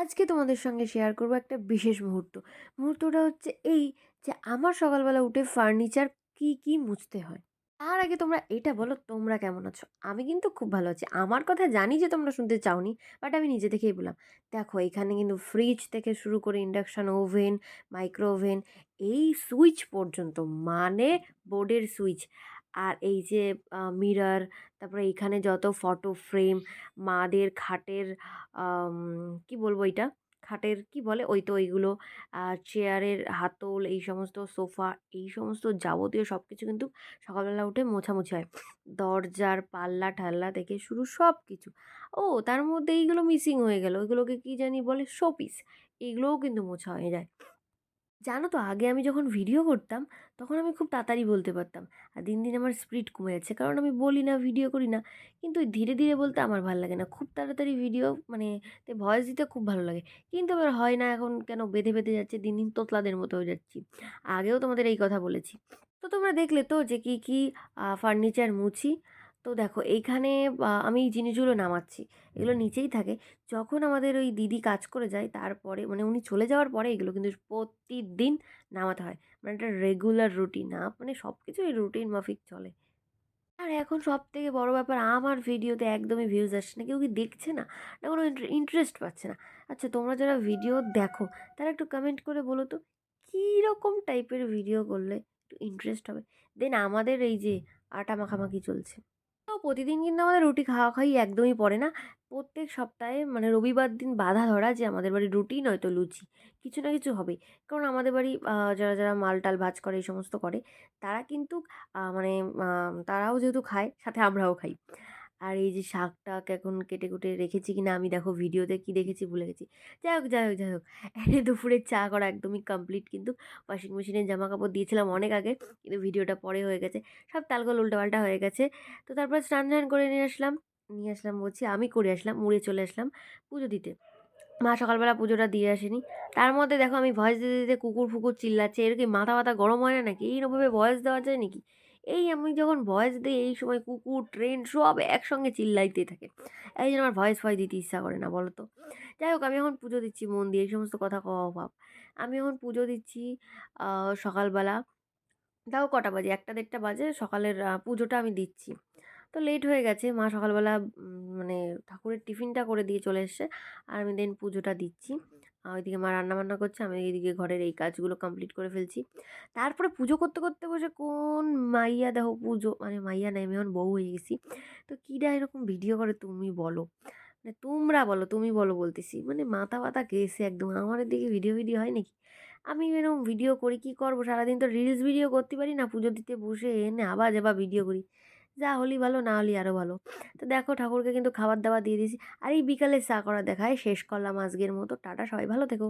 আজকে তোমাদের সঙ্গে শেয়ার করব একটা বিশেষ মুহূর্ত। মুহূর্তটা হচ্ছে এই যে আমার সকালবেলা উঠে ফার্নিচার কি কি মুছতে হয়। তার আগে তোমরা এটা বলো, তোমরা কেমন আছো? আমি কিন্তু খুব ভালো আছি। আমার কথা জানি যে তোমরা শুনতে চাওনি বাট আমি নিজে থেকেই বললাম, দেখো, এখানে কিন্তু ফ্রিজ থেকে শুরু করে ইন্ডাকশান ওভেন মাইক্রো ওভেন এই সুইচ পর্যন্ত মানে বোর্ডের সুইচ আর এই যে মিরর তারপরে এইখানে যত ফটো ফ্রেম মাদের খাটের কি বলব এটা? খাটের কি বলে? ওই তো ওইগুলো চেয়ারের হাতল, এই সমস্ত সোফা এই সমস্ত যাবতীয় সব কিছু কিন্তু সকালবেলা উঠে মোছামুছি হয়। দরজার পাল্লা ঠাল্লা থেকে শুরু সব কিছু ও, তার মধ্যে এইগুলো মিসিং হয়ে গেল। ওইগুলোকে কি জানি বলে? শোপিস এইগুলোও কিন্তু মোছা হয়ে যায়। জানো তো, আগে আমি যখন ভিডিও করতাম, তখন আমি খুব তাড়াতাড়ি বলতে পারতাম। আর দিন দিন আমার স্পিড কমে যাচ্ছে, কারণ আমি বলি না ভিডিও করি না। কিন্তু ধীরে ধীরে বলতে আমার ভালো লাগে না। খুব তাড়াতাড়ি ভিডিও মানে ভয়েস দিতে খুব ভালো লাগে। কিন্তু আবার হয় না, এখন কেন বেঁধে বেঁধে যাচ্ছে, দিন দিন তোতলাদের মতো হয়ে যাচ্ছি। আগেও তোমাদের এই কথা বলেছি। তো তোমরা দেখলে তো যে কী কী ফার্নিচার মুছি। তো দেখো এইখানে আমি এই জিনিসগুলো নামাচ্ছি। এগুলো নিচেই থাকে। যখন আমাদের ওই দিদি কাজ করে যায় তারপরে মানে উনি চলে যাওয়ার পরে এগুলো কিন্তু প্রতিদিন নামাতে হয়। মানে একটা রেগুলার রুটিন না মানে সব কিছুই রুটিন মাফিক চলে। আর এখন সব থেকে বড়ো ব্যাপার আমার ভিডিওতে একদমই ভিউজ আসছে না। কেউ কি দেখছে না? না কোনো ইন্ট ইন্টারেস্ট পাচ্ছে না। আচ্ছা তোমরা যারা ভিডিও দেখো তারা একটু কমেন্ট করে বলো তো কীরকম টাইপের ভিডিও করলে একটু ইন্টারেস্ট হবে? দেন আমাদের এই যে আটা মাখামাখি চলছে। তো প্রতিদিন কিন্তু আমাদের রুটি খাওয়া খাওয়াই একদমই পড়ে না। প্রত্যেক সপ্তাহে মানে রবিবার দিন বাধা ধরা যে আমাদের বাড়ি রুটি নয়তো লুচি। কিছু না কিছু হবে কারণ আমাদের বাড়ি যারা, যারা মাল-টাল ভাজ করে এই সমস্ত করে তারা কিন্তু মানে তারাও যেহেতু খায় সাথে আমরাও খাই। আর এই যে শাক-টাক এখন কেটে-কুটে রেখেছি কিনা আমি দেখো ভিডিওতে কি দেখেছি ভুলে গেছি। যাই হোক, যাই হোক, যাই হোক। দুপুরের চা করা একদমই কমপ্লিট কিন্তু ওয়াশিং মেশিনে জামা কাপড় দিয়েছিলাম অনেক আগে। কিন্তু ভিডিওটা পরে হয়ে গেছে। সব তালগোল উল্টাপাল্টা হয়ে গেছে। তো তারপর স্নান-টান করে নিয়ে আসলাম। নিয়ে আসলাম বলছি আমি করে আসলাম, মুড়ে চলে আসলাম পুজো দিতে। মা সকালবেলা পুজোটা দিয়ে আসেনি। তার মধ্যে দেখো আমি ভয়েস দিতে, দিতে কুকুর-ফুকুর চিল্লাচ্ছে। এর কি মাথা-ফাথা গরম হয় না নাকি? এইরকমভাবে ভয়েস দেওয়া যায় নাকি? এই আমি যখন ভয়েস দিই এই সময় কুকুর, ট্রেন সব একসঙ্গে চিল্লাইতে থাকে। এই জন্য আমার ভয়েস ফয়েস দিতে ইচ্ছা করে না বলো তো। যাই হোক আমি এখন পুজো দিচ্ছি মন দিয়ে এই সমস্ত কথা কওয়া অভাব। আমি এখন পুজো দিচ্ছি সকালবেলা তাও কটা বাজে? ১টা-১.৫টা বাজে সকালের পুজোটা আমি দিচ্ছি। তো লেট হয়ে গেছে। মা সকালবেলা মানে ঠাকুরের টিফিনটা করে দিয়ে চলে এসছে। আর আমি দেন পুজোটা দিচ্ছি। ওইদিকে মা রান্নাবান্না করছে, আমি এদিকে ঘরের এই কাজগুলো কমপ্লিট করে ফেলছি। তারপরে পুজো করতে, করতে বসে কোন মাইয়া দেখো পুজো মানে মাইয়া নাই আমি এখন বউ হয়ে গেছি। তো কিরা এরকম ভিডিও করে তুমি বলো। মানে তোমরা বলো, তুমি বলো বলতেছি। মানে মাথা-ফাথা গেছে একদম। আমার এদিকে ভিডিও, ভিডিও হয় নাকি? আমি এরকম ভিডিও করি কি করব সারাদিন তো রিলস ভিডিও করতে পারি না। পুজো দিতে বসে এনে আবার যাবা ভিডিও করি। যা হলি ভালো, না হলি আরও ভালো। তো দেখো ঠাকুরকে কিন্তু খাবার-দাবার দিয়ে দিয়েছি। আর এই বিকালে চা করা দেখায় শেষ করলাম আজকের মতো। টাটা সবাই ভালো থেকো।